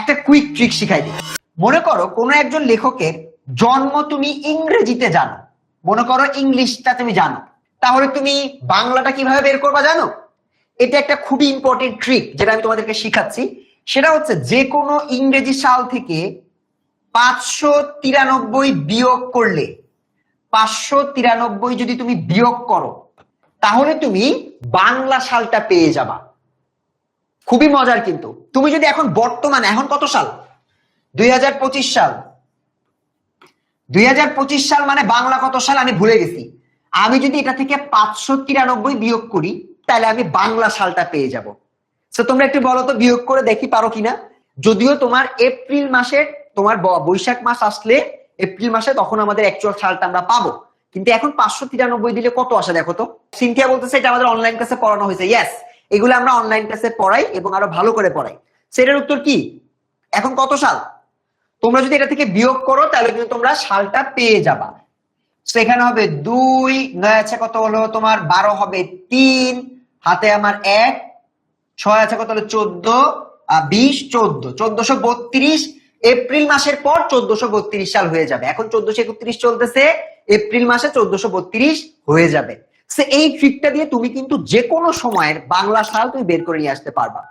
একটা quick trick শিখাই দিই। মনে করো কোনো একজন লেখকের জন্ম তুমি ইংরেজিতে জানো। মনে করো ইংলিশটা তুমি জানো। তাহলে তুমি বাংলাটা কীভাবে বের করবা জানো? এটা একটা খুবই ইম্পর্টেন্ট ট্রিক যেটা আমি তোমাদেরকে শিখাচ্ছি। সেটা হচ্ছে যে কোনো ইংরেজি সাল থেকে পাঁচশো তিরানব্বই বিয়োগ করলে, পাঁচশো তিরানব্বই যদি তুমি বিয়োগ করো, তাহলে তুমি বাংলা সালটা পেয়ে যাবা। খুবই মজার কিন্তু। তুমি যদি এখন বর্তমানে, এখন কত সাল? দুই হাজার পঁচিশ সাল। দুই হাজার পঁচিশ সাল মানে বাংলা কত সাল? আমি ভুলে গেছি। আমি যদি এটা থেকে পাঁচশো তিরানব্বই বিয়োগ করি, তাহলে আমি বাংলা সালটা পেয়ে যাব। তো তোমরা একটু বলো তো, বিয়োগ করে দেখি পারো কিনা? যদিও তোমার এপ্রিল মাসের তোমার বৈশাখ মাস আসলে এপ্রিল মাসে তখন আমাদের অ্যাকচুয়াল সালটা আমরা পাবো। কিন্তু এখন পাঁচশো তিরানব্বই দিলে কত আসে দেখো তো? সিনথিয়া বলতেছে এটা আমাদের অনলাইন ক্লাসে পড়ানো হয়েছে। ইয়েস এগুলো আমরা অনলাইন ক্লাসে পড়াই এবং আরও ভালো করে পড়াই। সেটার উত্তর কি? এখন কত সাল? তোমরা যদি এটা থেকে বিয়োগ করো, তাহলে কিন্তু তোমরা সালটা পেয়ে যাবা। সেখানে হবে দুই, নয় আছে কত হলো তোমার? বারো হবে তিন, হাতে আমার এক, ছয় আছে কত হলো? চোদ্দ বিশ, চোদ্দ। চোদ্দশো বত্রিশ, এপ্রিল মাসের পর চোদ্দশো বত্রিশ সাল হয়ে যাবে। এখন চোদ্দশো একত্রিশ চলতেছে, এপ্রিল মাসে চোদ্দশো বত্রিশ হয়ে যাবে। সে এই ট্রিকটা দিয়ে তুমি কিন্তু যে কোনো সময়ের বাংলা সাল তুমি বের করে নিয়ে আসতে পারবা।